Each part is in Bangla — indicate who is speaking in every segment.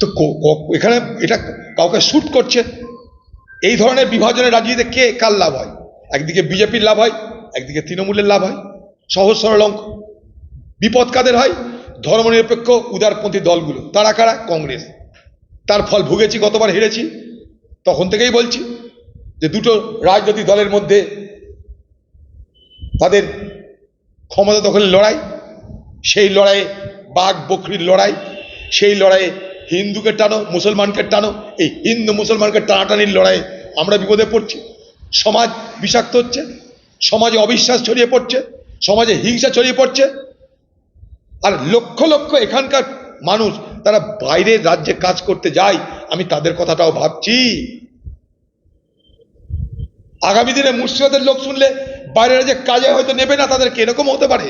Speaker 1: তো এখানে এটা কাউকে শ্যুট করছে। এই ধরনের বিভাজনের রাজনীতিতে কে, কার লাভ হয়? একদিকে বিজেপির লাভ হয়, একদিকে তৃণমূলের লাভ হয়। সহজ সরল অঙ্ক। বিপদ কাদের হয়? ধর্মনিরপেক্ষ উদারপন্থী দলগুলো। তারা কারা? কংগ্রেস। তার ফল ভুগেছি, গতবার হেরেছি। তখন থেকেই বলছি যে দুটো রাজনৈতিক দলের মধ্যে তাদের ক্ষমতা দখলের লড়াই, সেই লড়াইয়ে বাঘ বকরির লড়াই, সেই লড়াইয়ে হিন্দুকে টানো, মুসলমানকে টানো, এই হিন্দু মুসলমানকে টানাটানির লড়াই আমরা বিপদে পড়ছি। সমাজ বিষাক্ত হচ্ছে, সমাজে অবিশ্বাস ছড়িয়ে পড়ছে, সমাজে হিংসা ছড়িয়ে পড়ছে। আর লক্ষ লক্ষ এখানকার মানুষ তারা বাইরের রাজ্যে কাজ করতে যায়, আমি তাদের কথাটাও ভাবছি। আগামী দিনে মুর্শিদাবাদের লোক শুনলে বাইরের রাজ্যে কাজে হয়তো নেবে না, তাদেরকে এরকম হতে পারে।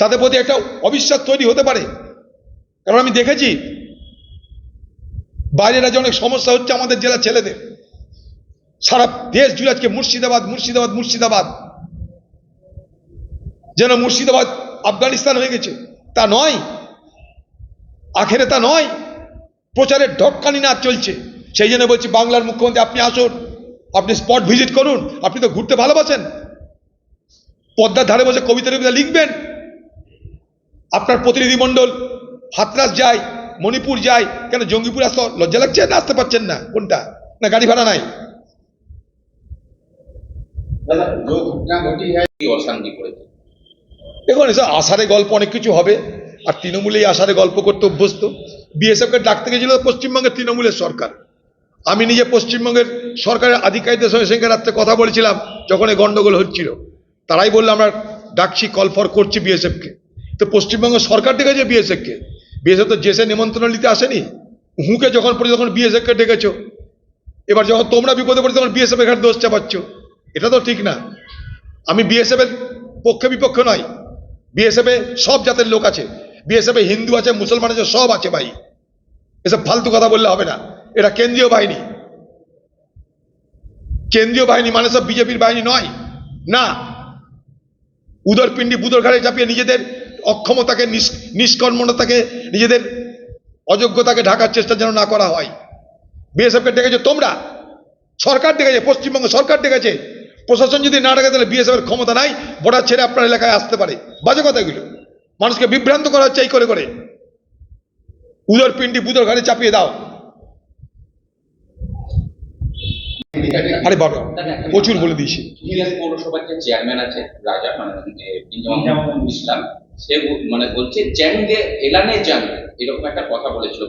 Speaker 1: তাদের প্রতি একটা অবিশ্বাস তৈরি হতে পারে। কারণ আমি দেখেছি, বাইরের রাজ্যে অনেক সমস্যা হচ্ছে আমাদের জেলার ছেলেদের। সারা দেশ জুড়ে আজকে মুর্শিদাবাদ মুর্শিদাবাদ মুর্শিদাবাদ। যেন মুর্শিদাবাদ আফগানিস্তান হয়ে গেছে। তা নয়, আখেরে তা নয়, প্রচারের ঢক্কানি না চলছে। সেই জন্য বলছি, বাংলার মুখ্যমন্ত্রী, আপনি আসুন, আপনি স্পট ভিজিট করুন, আপনি তো ঘুরতে ভালোবাসেন। পদ্মার ধারে বসে কবিতা টবিতা লিখবেন আপনার প্রতিনিধিমণ্ডল হাতরাস যায় মণিপুর যায় কেন জঙ্গিপুর আসতে লজ্জা লাগছে না আসতে পারছেন না? কোনটা? না গাড়ি ভাড়া নাই? দেখুন এসব আষাঢ়ে গল্প অনেক কিছু হবে আর তৃণমূলে এই আষাঢ়ে গল্প করতে অভ্যস্ত। বিএসএফকে ডাকতে গেছিল পশ্চিমবঙ্গের তৃণমূলের সরকার। আমি নিজে পশ্চিমবঙ্গের সরকারের আধিকারিকদের সঙ্গে সঙ্গে রাত্রে কথা বলেছিলাম যখন এই গণ্ডগোল হচ্ছিল। তারাই বলল আমরা ডাকছি কল ফর করছি বিএসএফকে। তো পশ্চিমবঙ্গ সরকার ডেকেছে বিএসএফকে বিএসএফ তো জেসে নিমন্ত্রণ নিতে আসেনি, হুঁকে যখন পড়ে তখন বিএসএফকে ডেকেছ। এবার যখন তোমরা বিপদে পড়ে তখন বিএসএফ এখানে দোষ চাপাচ্ছ। এটা তো ঠিক না। আমি বিএসএফ এর পক্ষে বিপক্ষে নয়। বিএসএফ সব জাতের লোক আছে। বিএসএফ এ হিন্দু আছে, মুসলমান আছে, সব আছে ভাই। এসব ফালতু কথা বললে হবে না। এটা কেন্দ্রীয় বাহিনী। কেন্দ্রীয় বাহিনী মানে সব বিজেপির বাহিনী নয়। না। উদরপিণ্ডি বুদর ঘাড়ে চাপিয়ে নিজেদের অক্ষমতাকে নিষ্কর্মণতাকে, নিজেদের অযোগ্যতাকে ঢাকার চেষ্টা যেন না করা হয়। বিএসএফকে ডেকেছে তোমরা। সরকার ডেকেছে, পশ্চিমবঙ্গ সরকার ডেকেছে। প্রশাসন যদি না ডাকে, তাহলে বিএসএফ এর ক্ষমতা নাই বর্ডার ছেড়ে আপনার এলাকায় আসতে পারে। বাজে কথা এগুলো। মানুষকে বিভ্রান্ত করা হচ্ছে এই করে করে। উদর পিন্ডি, বুদর ঘাড়ে চাপিয়ে দাও। আরে বাবা, প্রচুর বলে দিয়েছি।
Speaker 2: পৌরসভার যে চেয়ারম্যান আছে, রাজা মানে ইসলাম সে ব- মানে বলছে জ্যাঙ্গে এলানে জাং এরকম একটা কথা বলেছিল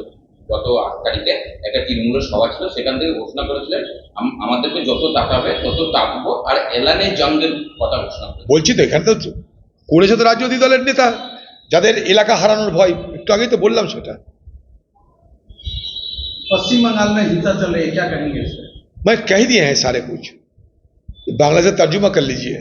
Speaker 2: গত আট তারিখে একটা তৃণমূলের সভা ছিল সেখান থেকে ঘোষণা করেছিলেন আম- আমাদেরকে যত টাকা হবে তত টাকবো আর এলানে জঙ্গের কথা ঘোষণা করেছে
Speaker 1: বলছি তো এখানে তো করেছে তো রাজনৈতিক দলের নেতা যাদের এলাকা হারানোর ভয় একটু আগেই তো বললাম সেটা
Speaker 3: पश्चिम बंगाल में हिंसा चल रही है क्या कहेंगे इस पे
Speaker 1: मैं कह दिए हैं सारे कुछ बांग्ला से तर्जुमा कर लीजिए